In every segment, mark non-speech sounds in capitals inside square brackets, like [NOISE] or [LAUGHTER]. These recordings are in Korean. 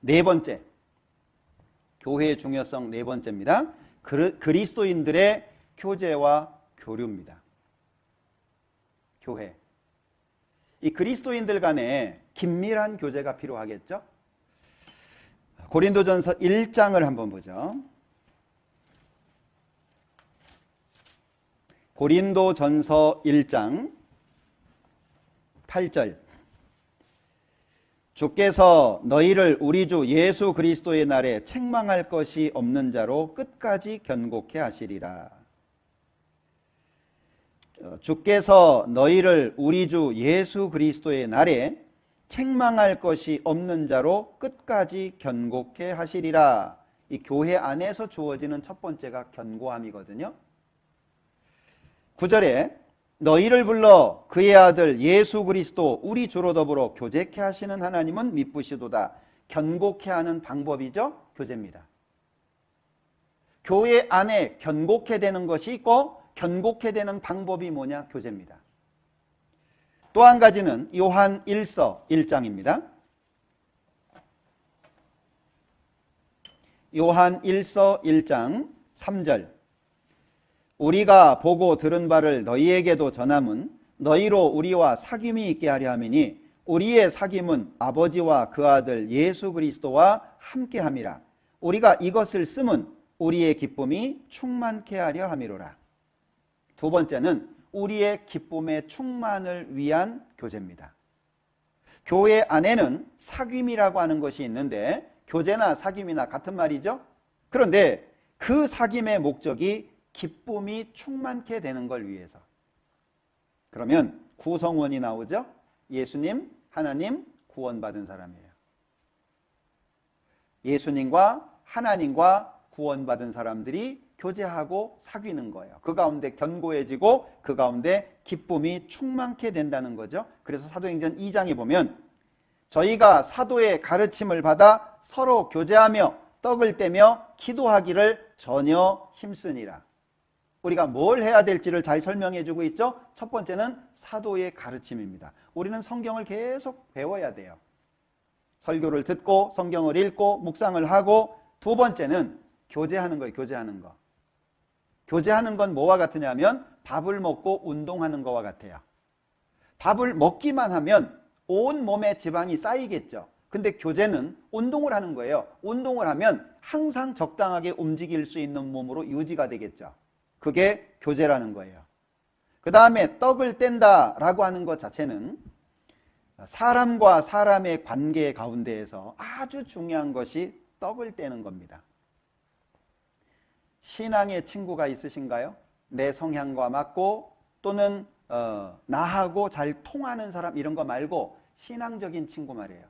네 번째, 교회의 중요성 네 번째입니다. 그리- 그리스도인들의 교제와 교류입니다. 교회. 이 그리스도인들 간에 긴밀한 교제가 필요하겠죠? 고린도전서 1장을 한번 보죠. 고린도전서 1장 8절 주께서 너희를 우리 주 예수 그리스도의 날에 책망할 것이 없는 자로 끝까지 견고케 하시리라. 어, 주께서 너희를 우리 주 예수 그리스도의 날에 책망할 것이 없는 자로 끝까지 견고케 하시리라. 이 교회 안에서 주어지는 첫 번째가 견고함이거든요. 9절에 너희를 불러 그의 아들 예수 그리스도 우리 주로 더불어 교제케 하시는 하나님은 미쁘시도다. 견고케 하는 방법이죠. 교제입니다. 교회 안에 견고케 되는 것이 있고 견고케 되는 방법이 뭐냐? 교제입니다. 또 한 가지는 요한 1서 1장입니다. 요한 1서 1장 3절 우리가 보고 들은 바를 너희에게도 전함은 너희로 우리와 사귐이 있게 하려 함이니 우리의 사귐은 아버지와 그 아들 예수 그리스도와 함께 함이라 우리가 이것을 쓰면 우리의 기쁨이 충만케 하려 함이로라 두 번째는 우리의 기쁨의 충만을 위한 교제입니다. 교회 안에는 사귐이라고 하는 것이 있는데 교제나 사귐이나 같은 말이죠. 그런데 그 사귐의 목적이 기쁨이 충만케 되는 걸 위해서. 그러면 구성원이 나오죠. 예수님, 하나님, 구원받은 사람이에요. 예수님과 하나님과 구원받은 사람들이 교제하고 사귀는 거예요. 그 가운데 견고해지고 그 가운데 기쁨이 충만케 된다는 거죠. 그래서 사도행전 2장에 보면 저희가 사도의 가르침을 받아 서로 교제하며 떡을 떼며 기도하기를 전혀 힘쓰니라. 우리가 뭘 해야 될지를 잘 설명해 주고 있죠. 첫 번째는 사도의 가르침입니다. 우리는 성경을 계속 배워야 돼요. 설교를 듣고 성경을 읽고 묵상을 하고 두 번째는 교제하는 거예요. 교제하는 거. 교제하는 건 뭐와 같으냐면 밥을 먹고 운동하는 거와 같아요. 밥을 먹기만 하면 온 몸에 지방이 쌓이겠죠. 근데 교제는 운동을 하는 거예요. 운동을 하면 항상 적당하게 움직일 수 있는 몸으로 유지가 되겠죠. 그게 교제라는 거예요. 그 다음에 떡을 뗀다라고 하는 것 자체는 사람과 사람의 관계 가운데에서 아주 중요한 것이 떡을 떼는 겁니다. 신앙의 친구가 있으신가요? 내 성향과 맞고 또는 어, 나하고 잘 통하는 사람 이런 거 말고 신앙적인 친구 말이에요.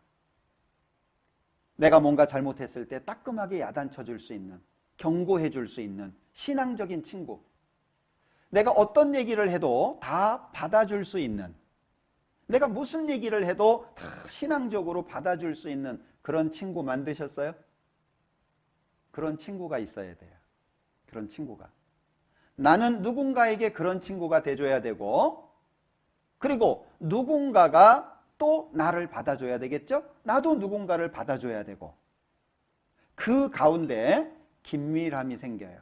내가 뭔가 잘못했을 때 따끔하게 야단쳐 줄 수 있는 경고해 줄 수 있는 신앙적인 친구. 내가 어떤 얘기를 해도 다 받아줄 수 있는 내가 무슨 얘기를 해도 다 신앙적으로 받아줄 수 있는 그런 친구 만드셨어요? 그런 친구가 있어야 돼요. 그런 친구가. 나는 누군가에게 그런 친구가 돼줘야 되고, 그리고 누군가가 또 나를 받아줘야 되겠죠? 나도 누군가를 받아줘야 되고, 그 가운데 긴밀함이 생겨요.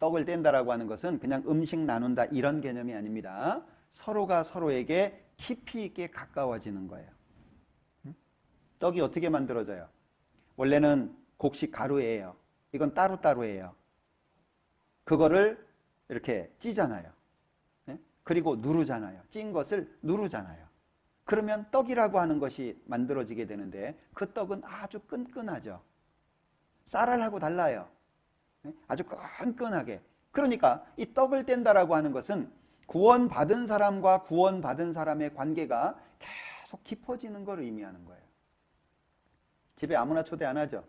응? 떡을 뗀다라고 하는 것은 그냥 음식 나눈다 이런 개념이 아닙니다. 서로가 서로에게 깊이 있게 가까워지는 거예요. 응? 떡이 어떻게 만들어져요? 원래는 곡식 가루예요. 이건 따로따로예요. 그거를 이렇게 찌잖아요. 예? 그리고 누르잖아요. 찐 것을 누르잖아요. 그러면 떡이라고 하는 것이 만들어지게 되는데 그 떡은 아주 끈끈하죠. 쌀알하고 달라요. 예? 아주 끈끈하게. 그러니까 이 떡을 뗀다라고 하는 것은 구원받은 사람과 구원받은 사람의 관계가 계속 깊어지는 걸 의미하는 거예요. 집에 아무나 초대 안 하죠.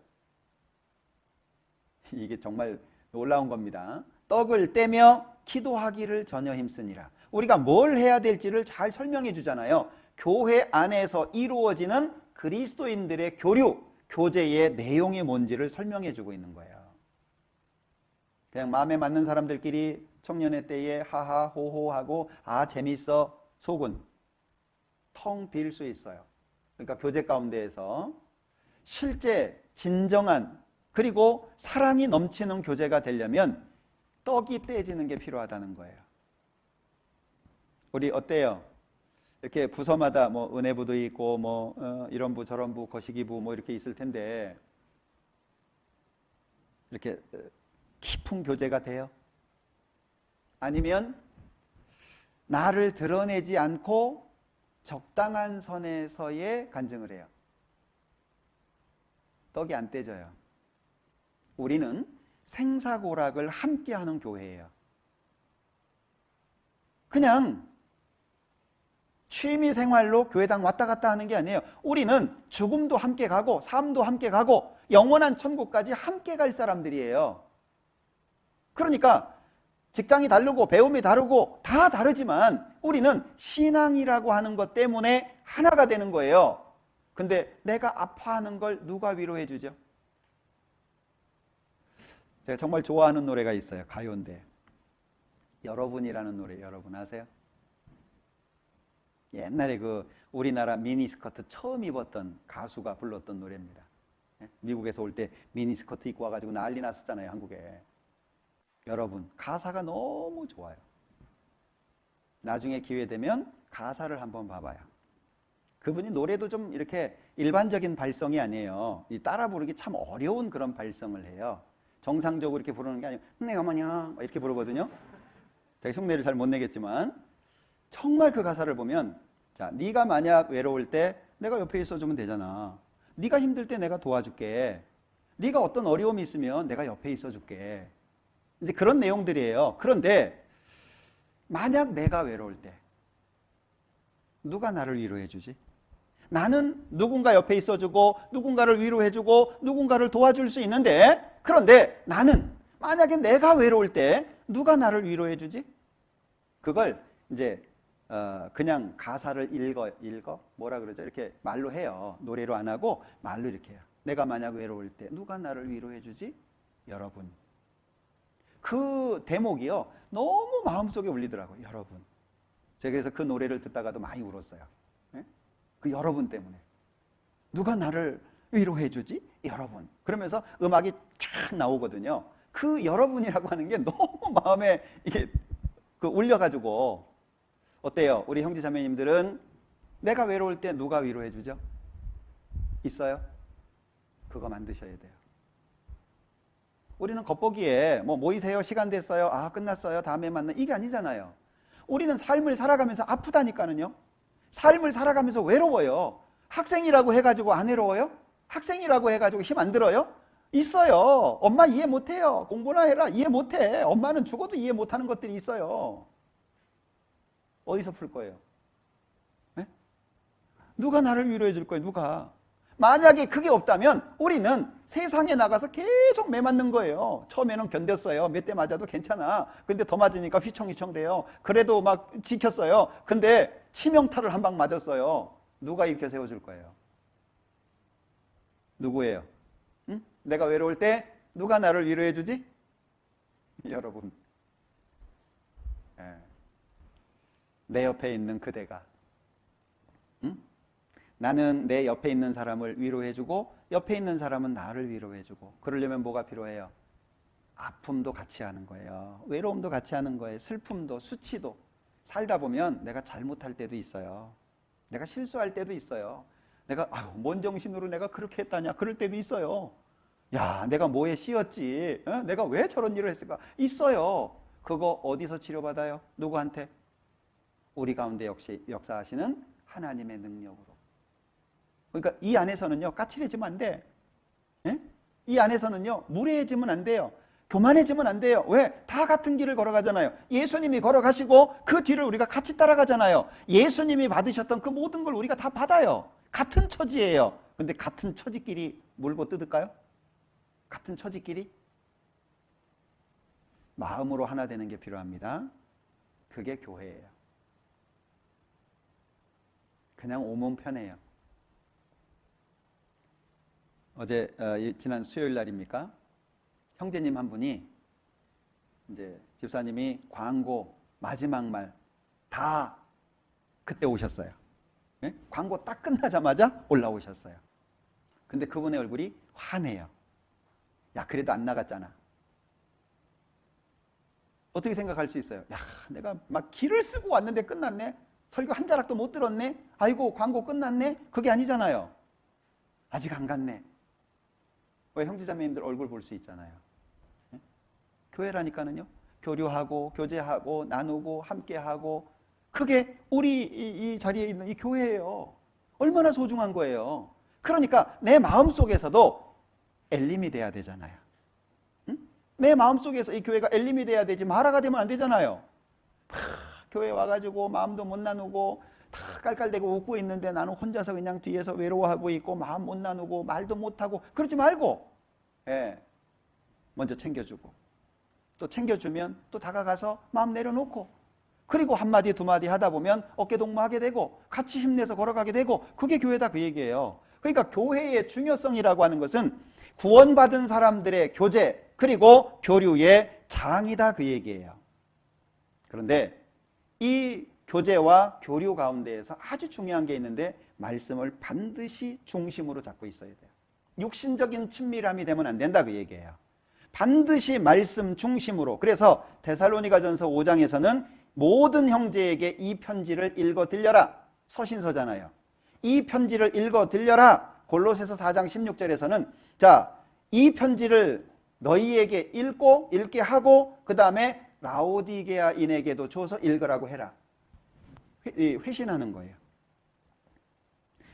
[LAUGHS] 이게 정말 놀라운 겁니다. 떡을 떼며 기도하기를 전혀 힘쓰니라. 우리가 뭘 해야 될지를 잘 설명해 주잖아요. 교회 안에서 이루어지는 그리스도인들의 교류, 교제의 내용이 뭔지를 설명해 주고 있는 거예요. 그냥 마음에 맞는 사람들끼리 청년의 때에 하하 호호 하고 아 재밌어 속은 텅 빌 수 있어요. 그러니까 교제 가운데에서 실제 진정한 그리고 사랑이 넘치는 교제가 되려면 떡이 떼지는 게 필요하다는 거예요. 우리 어때요? 이렇게 부서마다 뭐 은혜부도 있고 뭐 어, 이런 부 저런 부 거시기부 뭐 이렇게 있을 텐데 이렇게 어, 깊은 교제가 돼요? 아니면 나를 드러내지 않고 적당한 선에서의 간증을 해요. 떡이 안 떼져요. 우리는 생사고락을 함께 하는 교회예요. 그냥 취미 생활로 교회당 왔다 갔다 하는 게 아니에요. 우리는 죽음도 함께 가고 삶도 함께 가고 영원한 천국까지 함께 갈 사람들이에요. 그러니까 직장이 다르고 배움이 다르고 다 다르지만 우리는 신앙이라고 하는 것 때문에 하나가 되는 거예요. 근데 내가 아파하는 걸 누가 위로해 주죠? 제가 정말 좋아하는 노래가 있어요. 가요인데. 여러분이라는 노래 여러분 아세요? 옛날에 그 우리나라 미니스커트 처음 입었던 가수가 불렀던 노래입니다. 예? 미국에서 올 때 미니스커트 입고 와가지고 난리 났었잖아요, 한국에. 여러분, 가사가 너무 좋아요. 나중에 기회 되면 가사를 한번 봐봐요. 그분이 노래도 좀 이렇게 일반적인 발성이 아니에요. 이 따라 부르기 참 어려운 그런 발성을 해요. 정상적으로 이렇게 부르는 게 아니고 내가 뭐냐 이렇게 부르거든요. 제가 흉내를 잘 못 내겠지만 정말 그 가사를 보면 자 네가 만약 외로울 때 내가 옆에 있어주면 되잖아. 네가 힘들 때 내가 도와줄게. 네가 어떤 어려움이 있으면 내가 옆에 있어줄게. 이제 그런 내용들이에요. 그런데 만약 내가 외로울 때 누가 나를 위로해 주지? 나는 누군가 옆에 있어주고 누군가를 위로해주고 누군가를 도와줄 수 있는데 그런데 나는 만약에 내가 외로울 때 누가 나를 위로해주지? 그걸 이제 어 그냥 가사를 읽어 읽어 뭐라 그러죠? 이렇게 말로 해요. 노래로 안 하고 말로 이렇게 해요. 내가 만약 외로울 때 누가 나를 위로해주지? 여러분. 그 대목이요 너무 마음속에 울리더라고요. 여러분. 제가 그래서 그 노래를 듣다가도 많이 울었어요. 예? 그 여러분 때문에. 누가 나를 위로해 주지? 여러분. 그러면서 음악이 쫙 나오거든요. 그 여러분이라고 하는 게 너무 마음에 이게 그 울려가지고 어때요? 우리 형제 자매님들은 내가 외로울 때 누가 위로해 주죠? 있어요? 그거 만드셔야 돼요. 우리는 겉보기에 뭐 모이세요? 시간 됐어요? 아 끝났어요? 다음에 만나 이게 아니잖아요. 우리는 삶을 살아가면서 아프다니까는요. 삶을 살아가면서 외로워요. 학생이라고 해가지고 안 외로워요? 학생이라고 해가지고 힘 안 들어요? 있어요. 엄마 이해 못해요. 공부나 해라. 이해 못해. 엄마는 죽어도 이해 못하는 것들이 있어요. 어디서 풀 거예요? 네? 누가 나를 위로해 줄 거예요? 누가? 만약에 그게 없다면 우리는 세상에 나가서 계속 매 맞는 거예요. 처음에는 견뎠어요. 몇 대 맞아도 괜찮아. 근데 더 맞으니까 휘청휘청 돼요. 그래도 막 지켰어요. 근데 치명타를 한 방 맞았어요. 누가 일으켜 세워줄 거예요? 누구예요? 응? 내가 외로울 때 누가 나를 위로해 주지? [LAUGHS] 여러분. 예. 내 옆에 있는 그대가. 응? 나는 내 옆에 있는 사람을 위로해주고 옆에 있는 사람은 나를 위로해주고 그러려면 뭐가 필요해요? 아픔도 같이 하는 거예요. 외로움도 같이 하는 거예요. 슬픔도 수치도 살다 보면 내가 잘못할 때도 있어요. 내가 실수할 때도 있어요. 내가 아유 뭔 정신으로 내가 그렇게 했다냐 그럴 때도 있어요. 야 내가 뭐에 씌었지? 어? 내가 왜 저런 일을 했을까? 있어요. 그거 어디서 치료받아요? 누구한테? 우리 가운데 역시 역사하시는 하나님의 능력으로. 그러니까 이 안에서는요 까칠해지면 안 돼. 예? 이 안에서는요 무례해지면 안 돼요. 교만해지면 안 돼요. 왜? 다 같은 길을 걸어가잖아요. 예수님이 걸어가시고 그 뒤를 우리가 같이 따라가잖아요. 예수님이 받으셨던 그 모든 걸 우리가 다 받아요. 같은 처지예요. 근데 같은 처지끼리 물고 뜯을까요? 같은 처지끼리? 마음으로 하나 되는 게 필요합니다. 그게 교회예요. 그냥 오면 편해요. 어제 어, 지난 수요일 날입니까? 형제님 한 분이 이제 집사님이 광고 마지막 말 다 그때 오셨어요. 네? 광고 딱 끝나자마자 올라오셨어요. 근데 그분의 얼굴이 환해요. 야, 그래도 안 나갔잖아. 어떻게 생각할 수 있어요? 야, 내가 막 길을 쓰고 왔는데 끝났네? 설교 한 자락도 못 들었네? 아이고, 광고 끝났네? 그게 아니잖아요. 아직 안 갔네. 왜 형제자매님들 얼굴 볼 수 있잖아요. 예? 교회라니까는요. 교류하고, 교제하고, 나누고, 함께하고, 그게 우리 이, 이 자리에 있는 이 교회예요. 얼마나 소중한 거예요. 그러니까 내 마음 속에서도 엘림이 돼야 되잖아요. 응? 내 마음 속에서 이 교회가 엘림이 돼야 되지 마라가 되면 안 되잖아요. 하, 교회 와가지고 마음도 못 나누고 다 깔깔대고 웃고 있는데 나는 혼자서 그냥 뒤에서 외로워하고 있고 마음 못 나누고 말도 못하고 그러지 말고 예, 먼저 챙겨주고 또 챙겨주면 또 다가가서 마음 내려놓고 그리고 한마디 두마디 하다 보면 어깨 동무하게 되고 같이 힘내서 걸어가게 되고 그게 교회다 그 얘기예요. 그러니까 교회의 중요성이라고 하는 것은 구원받은 사람들의 교제 그리고 교류의 장이다 그 얘기예요. 그런데 이 교제와 교류 가운데에서 아주 중요한 게 있는데 말씀을 반드시 중심으로 잡고 있어야 돼요. 육신적인 친밀함이 되면 안 된다 그 얘기예요. 반드시 말씀 중심으로. 그래서 데살로니가전서 5장에서는 모든 형제에게 이 편지를 읽어 들려라. 서신서잖아요. 이 편지를 읽어 들려라. 골로새서 4장 16절에서는 자, 이 편지를 너희에게 읽고 읽게 하고 그다음에 라오디게아인에게도 줘서 읽으라고 해라. 회, 회신하는 거예요.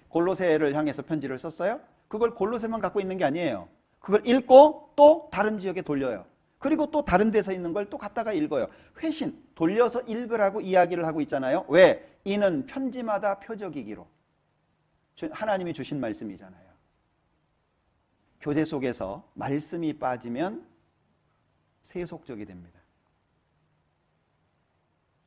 골로새를 향해서 편지를 썼어요. 그걸 골로새만 갖고 있는 게 아니에요. 그걸 읽고 또 다른 지역에 돌려요. 그리고 또 다른 데서 있는 걸 또 갖다가 읽어요. 회신, 돌려서 읽으라고 이야기를 하고 있잖아요. 왜? 이는 편지마다 표적이기로. 하나님이 주신 말씀이잖아요. 교제 속에서 말씀이 빠지면 세속적이 됩니다.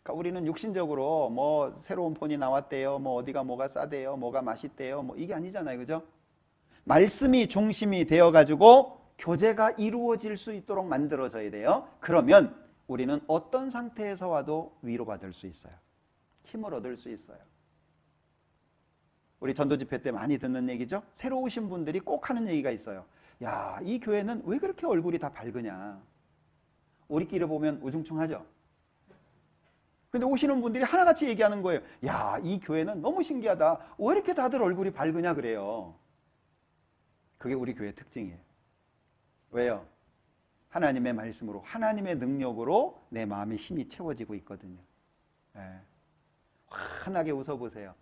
그러니까 우리는 육신적으로 뭐 새로운 폰이 나왔대요. 뭐 어디가 뭐가 싸대요. 뭐가 맛있대요. 뭐 이게 아니잖아요. 그죠? 말씀이 중심이 되어 가지고 교제가 이루어질 수 있도록 만들어져야 돼요. 그러면 우리는 어떤 상태에서 와도 위로받을 수 있어요. 힘을 얻을 수 있어요. 우리 전도 집회 때 많이 듣는 얘기죠. 새로 오신 분들이 꼭 하는 얘기가 있어요. 야, 이 교회는 왜 그렇게 얼굴이 다 밝으냐? 우리끼리 보면 우중충하죠. 근데 오시는 분들이 하나같이 얘기하는 거예요. 야, 이 교회는 너무 신기하다. 왜 이렇게 다들 얼굴이 밝으냐 그래요. 그게 우리 교회 특징이에요. 왜요? 하나님의 말씀으로, 하나님의 능력으로 내 마음의 힘이 채워지고 있거든요. 네. 환하게 웃어보세요.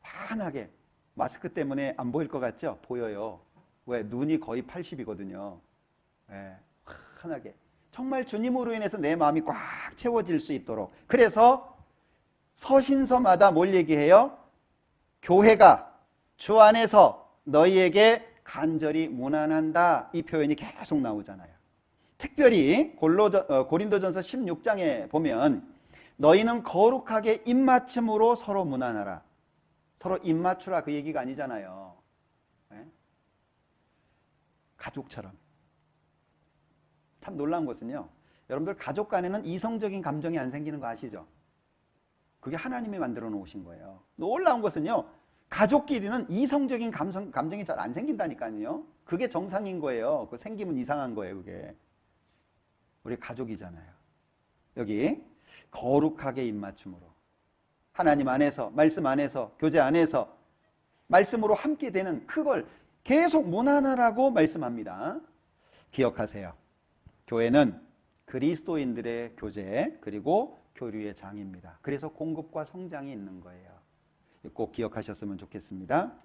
환하게. 마스크 때문에 안 보일 것 같죠? 보여요. 왜? 눈이 거의 80이거든요. 네. 환하게. 정말 주님으로 인해서 내 마음이 꽉 채워질 수 있도록. 그래서 서신서마다 뭘 얘기해요? 교회가 주 안에서 너희에게 간절히 무난한다. 이 표현이 계속 나오잖아요. 특별히 어, 고린도전서 16장에 보면 너희는 거룩하게 입맞춤으로 서로 무난하라. 서로 입맞추라 그 얘기가 아니잖아요. 네? 가족처럼. 참 놀라운 것은요. 여러분들 가족 간에는 이성적인 감정이 안 생기는 거 아시죠? 그게 하나님이 만들어 놓으신 거예요. 놀라운 것은요. 가족끼리는 이성적인 감성, 감정이 잘 안 생긴다니까요. 그게 정상인 거예요. 그 생기면 이상한 거예요, 그게. 우리 가족이잖아요. 여기 거룩하게 입맞춤으로 하나님 안에서 말씀 안에서 교제 안에서 말씀으로 함께 되는 그걸 계속 무난하라고 말씀합니다. 기억하세요. 교회는 그리스도인들의 교제 그리고 교류의 장입니다. 그래서 공급과 성장이 있는 거예요. 꼭 기억하셨으면 좋겠습니다.